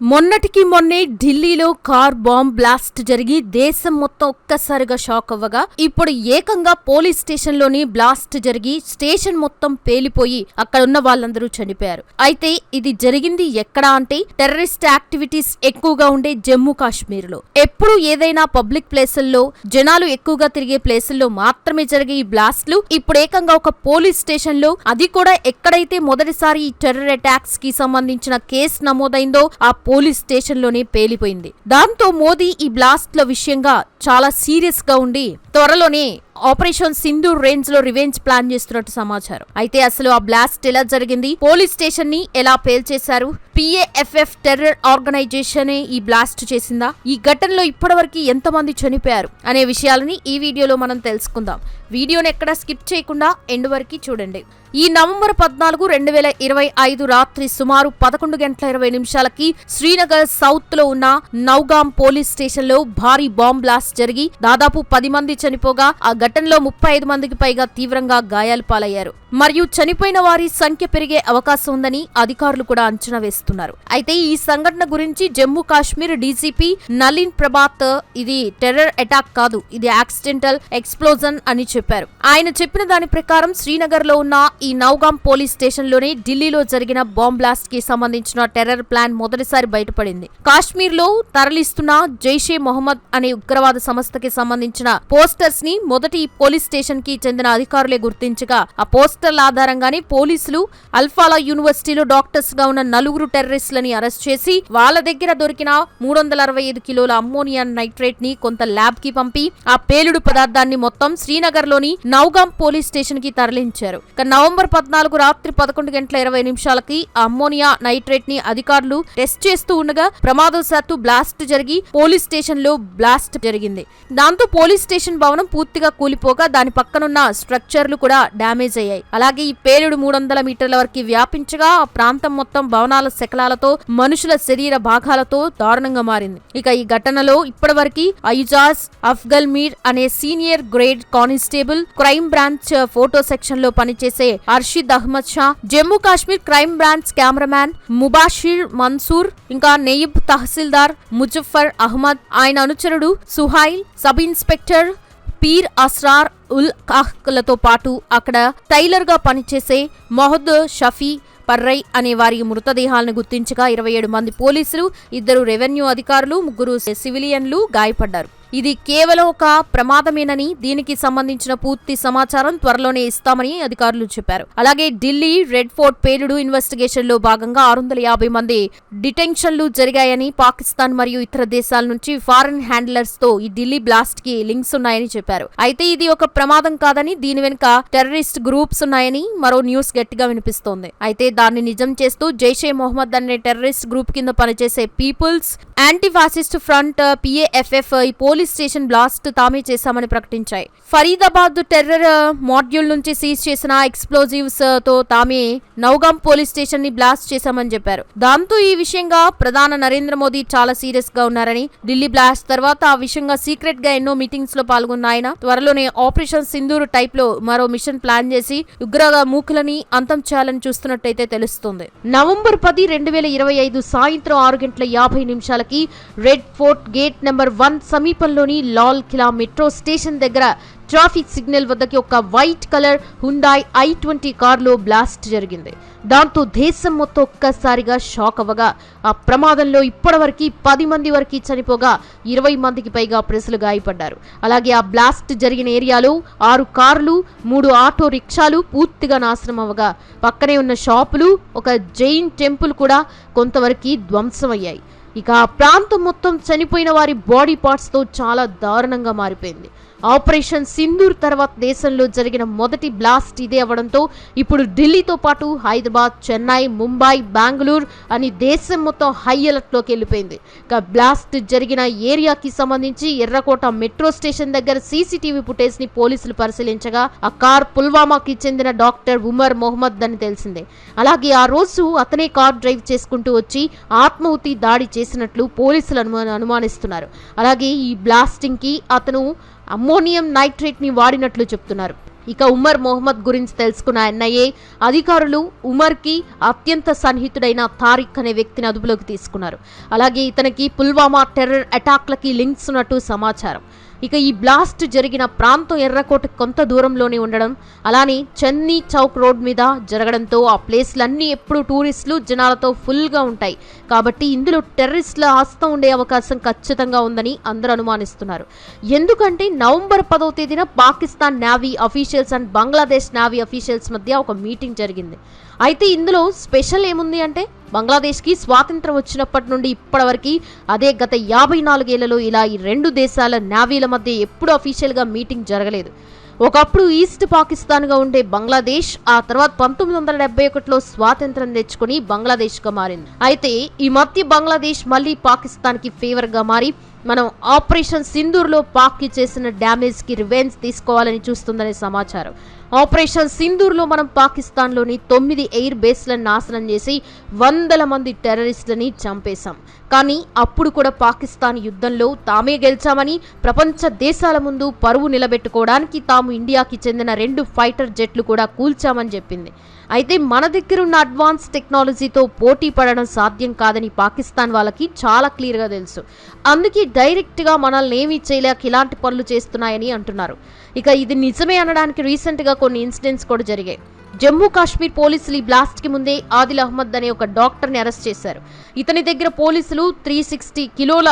మొన్నటికి మొన్నే ఢిల్లీలో కార్ బాంబ్ బ్లాస్ట్ జరిగి దేశం మొత్తం ఒక్కసారిగా షాక్ అవ్వగా ఇప్పుడు ఏకంగా పోలీస్ స్టేషన్లోని బ్లాస్ట్ జరిగి స్టేషన్ మొత్తం పేలిపోయి అక్కడున్న వాళ్ళందరూ చనిపోయారు. అయితే ఇది జరిగింది ఎక్కడా అంటే టెర్రరిస్ట్ యాక్టివిటీస్ ఎక్కువగా ఉండే జమ్మూ కాశ్మీర్లో. ఎప్పుడు ఏదైనా పబ్లిక్ ప్లేసుల్లో జనాలు ఎక్కువగా తిరిగే ప్లేసుల్లో మాత్రమే జరిగే ఈ బ్లాస్ట్లు ఇప్పుడు ఏకంగా ఒక పోలీస్ స్టేషన్లో. అది కూడా ఎక్కడైతే మొదటిసారి ఈ టెర్రర్ అటాక్స్కి సంబంధించిన కేసు నమోదైందో ఆ పోలీస్ స్టేషన్లోనే పేలిపోయింది. దాంతో మోదీ ఈ బ్లాస్ట్ల విషయంగా చాలా సీరియస్గా ఉండి త్వరలోనే ఆపరేషన్ సింధు రేంజ్లో రివెంజ్ ప్లాన్ చేస్తున్నట్టు సమాచారం. అయితే అసలు ఆ బ్లాస్ట్ ఎలా జరిగింది? పోలీస్ స్టేషన్ని ఎలా పేల్చేశారు పిఏఎఫ్ఎఫ్ టెర్రర్ ఆర్గనైజేషన్ ఈ బ్లాస్ట్ చేసిందా? ఈ ఘటనలో ఇప్పటివరకు ఎంతమంది చనిపోయారు? అనే విషయాలని ఈ వీడియోలో మనం తెలుసుకుందాం. వీడియోని ఎక్కడ స్కిప్ చేయకుండా ఎండ్ వరకు చూడండి. ఈ నవంబర్ పద్నాలుగు రెండు వేల ఇరవై ఐదు రాత్రి సుమారు పదకొండు గంటల ఇరవై నిమిషాలకి శ్రీనగర్ సౌత్లో ఉన్న నౌగాం పోలీస్ స్టేషన్లో భారీ బాంబ్ బ్లాస్ట్ జరిగి దాదాపు పది మంది చనిపోగా ఆ ఘటనలో ముప్పై ఐదు మందికి పైగా తీవ్రంగా గాయాలు పాలయ్యారు. మరియు చనిపోయిన వారి సంఖ్య పెరిగే అవకాశం ఉందని అధికారులు కూడా అంచనా వేస్తున్నారు. అయితే ఈ సంఘటన గురించి జమ్మూ కాశ్మీర్ డీజీపీ నలిన్ ప్రభాత్ ఇది టెర్రర్ అటాక్ కాదు ఇది యాక్సిడెంటల్ ఎక్స్ప్లోజన్ అని చెప్పారు. ఆయన చెప్పిన దాని ప్రకారం శ్రీనగర్లో ఉన్న ఈ నౌగాం పోలీస్ స్టేషన్లోనే ఢిల్లీలో జరిగిన బాంబ్ బ్లాస్ట్కి సంబంధించిన టెర్రర్ ప్లాన్ మొదటిసారి బయటపడింది. కాశ్మీర్లో తరలిస్తున్న జైషే మొహమ్మద్ అనే ఉగ్రవాద సంస్థకి సంబంధించిన పోస్ట్ పోస్టర్స్ని మొదటి పోలీస్ స్టేషన్కి చెందిన అధికారులే గుర్తించగా ఆ పోస్టర్ల ఆధారంగానే పోలీసులు అల్ఫాలా యూనివర్సిటీలో డాక్టర్స్గా ఉన్న నలుగురు టెర్రరిస్టులని అరెస్ట్ చేసి వాళ్ళ దగ్గర దొరికిన మూడు వందల అరవై ఐదు కిలోల అమ్మోనియా నైట్రేట్ని కొంత ల్యాబ్కి పంపి ఆ పేలుడు పదార్థాన్ని మొత్తం శ్రీనగర్లోని నౌగాం పోలీస్ స్టేషన్కి తరలించారు నవంబర్ పద్నాలుగు రాత్రి పదకొండు గంటల ఇరవై నిమిషాలకి అమ్మోనియా నైట్రేట్ని అధికారులు టెస్ట్ చేస్తూ ఉండగా ప్రమాదవశాత్తు బ్లాస్ట్ జరిగి పోలీస్ స్టేషన్లో బ్లాస్ట్ జరిగింది. దాంతో పోలీస్ స్టేషన్ భవనం పూర్తిగా కూలిపోగా దాని పక్కనున్న స్ట్రక్చర్లు కూడా డ్యామేజ్ అయ్యాయి. అలాగే ఈ పేలుడు మూడు వందల మీటర్ల వరకు వ్యాపించగా ఆ ప్రాంతం మొత్తం భవనాల శకలాలతో మనుషుల శరీర భాగాలతో దారుణంగా మారింది. ఇక ఈ ఘటనలో ఇప్పటివరకు ఐజాజ్ అఫ్గల్ మీర్ అనే senior grade constable crime branch photo సెక్షన్లో పనిచేసే Arshid Ahmad Shah Jammu Kashmir crime branch cameraman Mubashir Mansoor ఇంకా నెయిబ్ తహసీల్దార్ ముజఫర్ అహ్మద్ ఆయన అనుచరుడు సుహైల్ సబ్ ఇన్స్పెక్టర్ పీర్ అస్రార్ ఉల్ కాహ్లతో పాటు అక్కడ టైలర్గా పనిచేసే మొహద్ షఫీ పర్రై అనే వారి మృతదేహాలను గుర్తించగా ఇరవై ఏడు మంది పోలీసులు ఇద్దరు రెవెన్యూ అధికారులు ముగ్గురు సివిలియన్లు గాయపడ్డారు. ఇది కేవలం ఒక ప్రమాదమేనని దీనికి సంబంధించిన పూర్తి సమాచారం త్వరలోనే ఇస్తామని అధికారులు చెప్పారు. అలాగే ఢిల్లీ రెడ్ ఫోర్ట్ పేలుడు ఇన్వెస్టిగేషన్లో భాగంగా ఆరు వందల యాభై మంది డిటెన్షన్లు జరిగాయని పాకిస్తాన్ మరియు ఇతర దేశాల నుంచి ఫారెన్ హ్యాండ్లర్స్తో ఈ ఢిల్లీ బ్లాస్ట్కి లింక్స్ ఉన్నాయని చెప్పారు. అయితే ఇది ఒక ప్రమాదం కాదని దీని వెనుక టెర్రరిస్ట్ గ్రూప్స్ ఉన్నాయని మరో న్యూస్ గట్టిగా వినిపిస్తోంది. అయితే దాన్ని నిజం చేస్తూ జైషే మొహమ్మద్ అనే టెర్రరిస్ట్ గ్రూప్ కింద పనిచేసే peoples anti fascist front PAFF ఈ పోలీస్ స్టేషన్ బ్లాస్ట్ తామే చేశామని ప్రకటించాయి. ఫరీదాబాద్ టెర్రర్ మాడ్యూల్ నుంచి సీజ్ చేసిన ఎక్స్ప్లోజివ్స్తో తామే నౌగాం పోలీస్ స్టేషన్ని బ్లాస్ట్ చేశామని చెప్పారు. దాంతో ఈ విషయంగా ప్రధాన నరేంద్ర మోదీ చాలా సీరియస్గా ఉన్నారని ఢిల్లీ బ్లాస్ట్ తర్వాత ఆ విషయంగా సీక్రెట్గా ఎన్నో మీటింగ్స్లో పాల్గొన్న ఆయన. త్వరలోనే ఆపరేషన్ సింధూరు టైప్లో మరో మిషన్ ప్లాన్ చేసి ఉగ్రగా మూకులని అంతం చేయాలని చూస్తున్నట్టయితే తెలుస్తుంది. నవంబర్ పది రెండు వేల ఇరవై ఐదు సాయంత్రం ఆరు గంటల యాభై నిమిషాలకి red fort gate number one సమీప సమీపంలోని లాల్ కిలా మెట్రో స్టేషన్ దగ్గర ట్రాఫిక్ సిగ్నల్ వద్దకి ఒక white colour Hyundai I twenty కారులో బ్లాస్ట్ జరిగింది. దాంతో దేశం మొత్తం ఒక్కసారిగా షాక్ అవ్వగా ఆ ప్రమాదంలో ఇప్పటివరకు పది మంది వరకు చనిపోగా ఇరవై మందికి పైగా ప్రజలు గాయపడ్డారు. అలాగే ఆ బ్లాస్ట్ జరిగిన ఏరియాలో ఆరు కార్లు మూడు ఆటో రిక్షాలు పూర్తిగా నాశనం అవ్వగా పక్కనే ఉన్న షాపులు ఒక జైన్ టెంపుల్ కూడా కొంతవరకు ధ్వంసమయ్యాయి. ఇక ఆ ప్రాంతం మొత్తం చనిపోయిన వారి బాడీ పార్ట్స్తో చాలా దారుణంగా మారిపోయింది. ఆపరేషన్ సింధూర్ తర్వాత దేశంలో జరిగిన మొదటి బ్లాస్ట్ ఇదే అవడంతో ఇప్పుడు ఢిల్లీతో పాటు హైదరాబాద్ చెన్నై ముంబై బెంగళూరు అని దేశం మొత్తం హై అలర్ట్లోకి వెళ్ళిపోయింది. ఇక బ్లాస్ట్ జరిగిన ఏరియాకి సంబంధించి ఎర్రకోట మెట్రో స్టేషన్ దగ్గర సీసీటీవీ ఫుటేజ్ని పోలీసులు పరిశీలించగా ఆ కార్ పుల్వామాకి చెందిన డాక్టర్ ఉమర్ మొహమ్మద్ అని తెలిసిందే. అలాగే ఆ రోజు అతనే కార్ డ్రైవ్ చేసుకుంటూ వచ్చి ఆత్మహుతి దాడి చేసినట్లు పోలీసులు అనుమానిస్తున్నారు. అలాగే ఈ బ్లాస్టింగ్కి అతను అమ్మోనియం నైట్రేట్ని వాడినట్లు చెప్తున్నారు. ఇక ఉమర్ మొహమ్మద్ గురించి తెలుసుకున్న ఎన్ఐఏ అధికారులు ఉమర్కి అత్యంత సన్నిహితుడైన తారిక్ అనే వ్యక్తిని అదుపులోకి తీసుకున్నారు. అలాగే ఇతనికి పుల్వామా టెర్రర్ అటాక్లకి లింక్స్ ఉన్నట్టు సమాచారం. ఇక ఈ బ్లాస్ట్ జరిగిన ప్రాంతం ఎర్రకోట కొంత దూరంలోనే ఉండడం అలానే చన్నీ చౌక్ రోడ్ మీద జరగడంతో ఆ ప్లేస్లన్నీ ఎప్పుడు టూరిస్టులు జనాలతో ఫుల్గా ఉంటాయి. కాబట్టి ఇందులో టెర్రరిస్టుల ఆస్తం ఉండే అవకాశం ఖచ్చితంగా ఉందని అందరూ అనుమానిస్తున్నారు. ఎందుకంటే నవంబర్ పదవ తేదీన Pakistan navy officials and Bangladesh navy officials మధ్య ఒక మీటింగ్ జరిగింది. అయితే ఇందులో స్పెషల్ ఏముంది అంటే బంగ్లాదేశ్కి స్వాతంత్రం వచ్చినప్పటి నుండి ఇప్పటివరకు అదే గత యాభై నాలుగేళ్ళలో ఇలా ఈ రెండు దేశాల నావీల మధ్య ఎప్పుడు అఫీషియల్గా మీటింగ్ జరగలేదు. ఒకప్పుడు ఈస్ట్ పాకిస్తాన్గా ఉండే బంగ్లాదేశ్ ఆ తర్వాత పంతొమ్మిది వందల డెబ్బై ఒకటిలో స్వాతంత్రం తెచ్చుకుని బంగ్లాదేశ్గా మారింది. అయితే ఈ మధ్య బంగ్లాదేశ్ మళ్ళీ పాకిస్తాన్కి ఫేవర్గా మారి మనం ఆపరేషన్ సింధూర్లో పాక్కి చేసిన డ్యామేజ్కి రివెంజ్ తీసుకోవాలని చూస్తుందనే సమాచారం. ఆపరేషన్ సింధూర్లో మనం పాకిస్తాన్లోని తొమ్మిది ఎయిర్ బేస్లను నాశనం చేసి వందల మంది టెర్రరిస్టులని చంపేశాం. కానీ అప్పుడు కూడా పాకిస్తాన్ యుద్ధంలో తామే గెలిచామని ప్రపంచ దేశాల ముందు పరువు నిలబెట్టుకోవడానికి తాము ఇండియాకి చెందిన రెండు ఫైటర్ జెట్లు కూడా కూల్చామని చెప్పింది. అయితే మన దగ్గర ఉన్న అడ్వాన్స్ టెక్నాలజీతో పోటీ పడడం సాధ్యం కాదని పాకిస్తాన్ వాళ్ళకి చాలా క్లియర్గా తెలుసు. అందుకే డైరెక్ట్గా మనల్ని ఏమీ చేయలేక ఇలాంటి పనులు చేస్తున్నాయని అంటున్నారు. ఇక ఇది నిజమే అనడానికి రీసెంట్గా కొన్ని ఇన్సిడెంట్స్ కూడా జరిగాయి. జమ్మూ కాశ్మీర్ పోలీసులు ఈ బ్లాస్ట్కి ముందే ఆదిల్ అహ్మద్ అనే ఒక డాక్టర్ని అరెస్ట్ చేశారు. ఇతని దగ్గర పోలీసులు త్రీ సిక్స్టీ కిలోల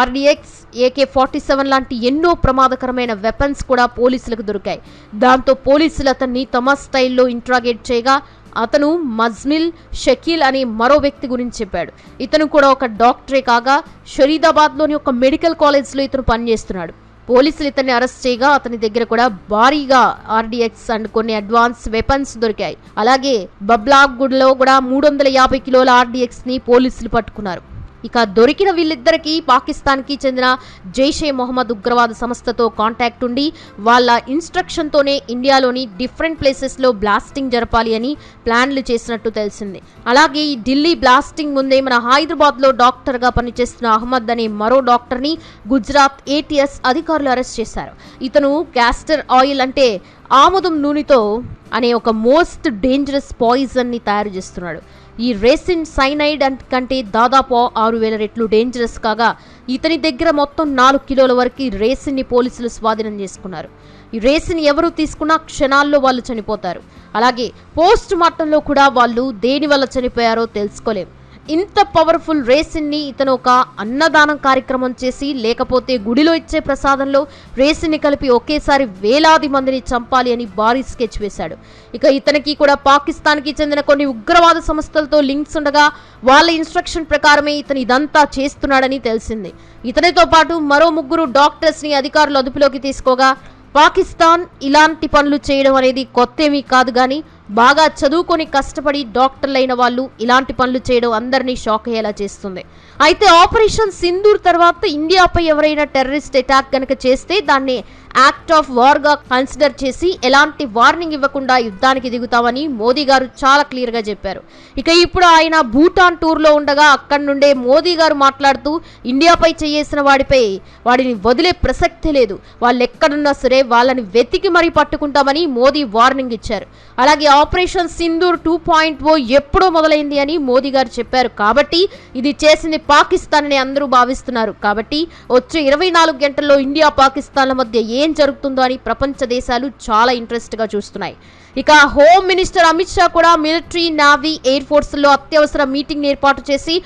ఆర్డిఎక్స్ ఏకే ఫార్టీ సెవెన్ లాంటి ఎన్నో ప్రమాదకరమైన వెపన్స్ కూడా పోలీసులకు దొరికాయి. దాంతో పోలీసులు అతన్ని తమ స్టైల్లో ఇంట్రాగేట్ చేయగా అతను మజ్మిల్ షకీల్ అనే మరో వ్యక్తి గురించి చెప్పాడు. ఇతను కూడా ఒక డాక్టరే కాగా షరీదాబాద్లోని ఒక మెడికల్ కాలేజ్లో ఇతను పనిచేస్తున్నాడు. పోలీసులు ఇతన్ని అరెస్ట్ చేయగా అతని దగ్గర కూడా భారీగా ఆర్డిఎక్స్ అండ్ కొన్ని అడ్వాన్స్ వెపన్స్ దొరికాయి. అలాగే బబ్లాగూడ్లో కూడా మూడు వందల యాభై కిలోల ఆర్డిఎక్స్ని పోలీసులు పట్టుకున్నారు. ఇక దొరికిన వీళ్ళిద్దరికీ పాకిస్తాన్కి చెందిన జైషే మొహమ్మద్ ఉగ్రవాద సంస్థతో కాంటాక్ట్ ఉండి వాళ్ళ ఇన్స్ట్రక్షన్తోనే ఇండియాలోని డిఫరెంట్ ప్లేసెస్లో బ్లాస్టింగ్ జరపాలి అని ప్లాన్లు చేసినట్టు తెలిసింది. అలాగే ఈ ఢిల్లీ బ్లాస్టింగ్ ముందే మన హైదరాబాద్లో డాక్టర్గా పనిచేస్తున్న అహ్మద్ అనే మరో డాక్టర్ని గుజరాత్ ఏటీఎస్ అధికారులు అరెస్ట్ చేశారు. ఇతను క్యాస్టర్ ఆయిల్ అంటే ఆముదం నూనెతో అనే ఒక మోస్ట్ డేంజరస్ పాయిజన్ని తయారు చేస్తున్నాడు. ఈ రేసిన్ సైనైడ్ కంటే దాదాపు ఆరు వేల రెట్లు డేంజరస్ కాగా ఇతని దగ్గర మొత్తం నాలుగు కిలోల వరకు రేసిన్ని పోలీసులు స్వాధీనం చేసుకున్నారు. ఈ రేసిన్ ఎవరు తీసుకున్నా క్షణాల్లో వాళ్ళు చనిపోతారు. అలాగే పోస్ట్ మార్టంలో కూడా వాళ్ళు దేని వల్ల చనిపోయారో తెలుసుకోలేం. ఇంత పవర్ఫుల్ రేసిన్ని ఇతను ఒక అన్నదానం కార్యక్రమం చేసి లేకపోతే గుడిలో ఇచ్చే ప్రసాదంలో రేసిన్ని కలిపి ఒకేసారి వేలాది మందిని చంపాలి అని భారీ స్కెచ్ వేశాడు. ఇక ఇతనికి కూడా పాకిస్తాన్కి చెందిన కొన్ని ఉగ్రవాద సంస్థలతో లింక్స్ ఉండగా వాళ్ళ ఇన్స్ట్రక్షన్ ప్రకారమే ఇతను ఇదంతా చేస్తున్నాడని తెలిసింది. ఇతనితో పాటు మరో ముగ్గురు డాక్టర్స్ని అధికారులు అదుపులోకి తీసుకోగా పాకిస్తాన్ ఇలాంటి పనులు చేయడం అనేది కొత్తేమీ కాదు కానీ బాగా చదువుకొని కష్టపడి డాక్టర్లైన వాళ్ళు ఇలాంటి పనులు చేయడం అందరినీ షాక్ అయ్యేలా చేస్తుంది. అయితే ఆపరేషన్ సింధూర్ తర్వాత ఇండియాపై ఎవరైనా టెర్రరిస్ట్ అటాక్ కనుక చేస్తే దాన్ని యాక్ట్ ఆఫ్ వార్గా కన్సిడర్ చేసి ఎలాంటి వార్నింగ్ ఇవ్వకుండా యుద్ధానికి దిగుతామని మోదీ గారు చాలా క్లియర్గా చెప్పారు. ఇక ఇప్పుడు ఆయన భూటాన్ టూర్లో ఉండగా అక్కడి నుండే మోదీ గారు మాట్లాడుతూ ఇండియాపై చేసిన వాడిపై వాడిని వదిలే ప్రసక్తి లేదు. వాళ్ళు ఎక్కడున్నా సరే వాళ్ళని వెతికి మరీ పట్టుకుంటామని మోదీ వార్నింగ్ ఇచ్చారు. అలాగే operation Sindoor two point O ఎప్పుడో మొదలైంది అని మోదీ గారు చెప్పారు. కాబట్టి ఇది చేసింది పాకిస్తాన్ అని అందరూ భావిస్తున్నారు. కాబట్టి వచ్చే ఇరవై నాలుగు గంటల్లో ఇండియా పాకిస్తాన్ల మధ్య ఏ జరుగుతుందో అని ప్రపంచ దేశాలు చాలా ఇంట్రెస్ట్గా చూస్తున్నాయి. ఇక హోమ్ మినిస్టర్ అమిత్ షా కూడా మిలిటరీ నావీ ఎయిర్ ఫోర్స్లో అత్యవసర మీటింగ్ ఏర్పాటు చేసి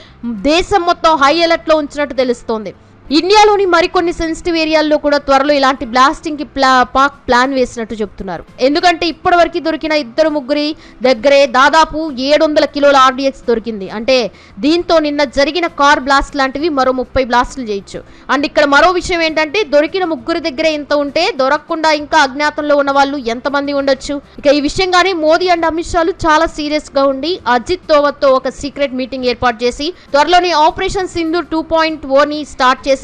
దేశం మొత్తం హై అలర్ట్లో ఉంచినట్టు తెలుస్తోంది. ఇండియాలోని మరికొన్ని సెన్సిటివ్ ఏరియాల్లో కూడా త్వరలో ఇలాంటి బ్లాస్టింగ్కి ప్లా పాక్ ప్లాన్ వేసినట్టు చెప్తున్నారు. ఎందుకంటే ఇప్పటివరకు దొరికిన ఇద్దరు ముగ్గురి దగ్గరే దాదాపు ఏడు వందల కిలోల ఆర్డిఎక్స్ దొరికింది. అంటే దీంతో నిన్న జరిగిన కార్ బ్లాస్ట్ లాంటివి మరో ముప్పై బ్లాస్టులు చేయొచ్చు. అండ్ ఇక్కడ మరో విషయం ఏంటంటే దొరికిన ముగ్గురి దగ్గరే ఇంత ఉంటే దొరకకుండా ఇంకా అజ్ఞాతంలో ఉన్న వాళ్ళు ఎంతమంది ఉండొచ్చు? ఇక ఈ విషయంగానే మోదీ అండ్ అమిత్ షాలు చాలా సీరియస్గా ఉండి అజిత్ తోవత్తో ఒక సీక్రెట్ మీటింగ్ ఏర్పాటు చేసి త్వరలోనే ఆపరేషన్ సింధు టూ పాయింట్ ఓని స్టార్ట్ చేసి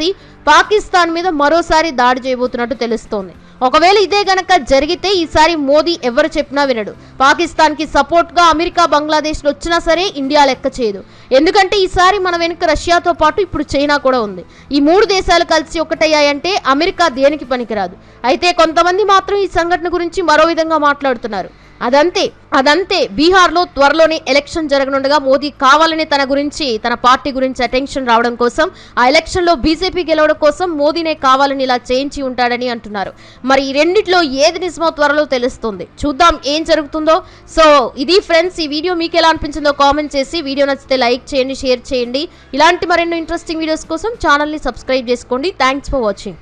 పాకిస్తాన్ మీద మరోసారి దాడి చేయబోతున్నట్టు తెలుస్తోంది. ఒకవేళ ఇదే గనక జరిగితే ఈసారి మోదీ ఎవరు చెప్పినా వినడు. పాకిస్తాన్కి సపోర్ట్గా అమెరికా బంగ్లాదేశ్ వచ్చినా సరే ఇండియా లెక్క చేయదు. ఎందుకంటే ఈసారి మన వెనుక రష్యాతో పాటు ఇప్పుడు చైనా కూడా ఉంది. ఈ మూడు దేశాలు కలిసి ఒకటయ్యాయంటే అమెరికా దేనికి పనికిరాదు. అయితే కొంతమంది మాత్రం ఈ సంఘటన గురించి మరో విధంగా మాట్లాడుతున్నారు. అదంతే అదంతే. బీహార్లో త్వరలోనే ఎలక్షన్ జరగనుండగా మోదీ కావాలని తన గురించి తన పార్టీ గురించి అటెన్షన్ రావడం కోసం ఆ ఎలక్షన్లో బీజేపీ గెలవడం కోసం మోదీనే కావాలని ఇలా చేయించి ఉంటాడని అంటున్నారు. మరి ఈ రెండిట్లో ఏది నిజమో త్వరలో తెలుస్తుంది. చూద్దాం ఏం జరుగుతుందో. సో ఇది ఫ్రెండ్స్ ఈ వీడియో మీకు ఎలా అనిపించిందో కామెంట్ చేసి వీడియో నచ్చితే లైక్ చేయండి షేర్ చేయండి. ఇలాంటి మరెన్నో ఇంట్రెస్టింగ్ వీడియోస్ కోసం ఛానల్ని సబ్స్క్రైబ్ చేసుకోండి. Thanks for watching.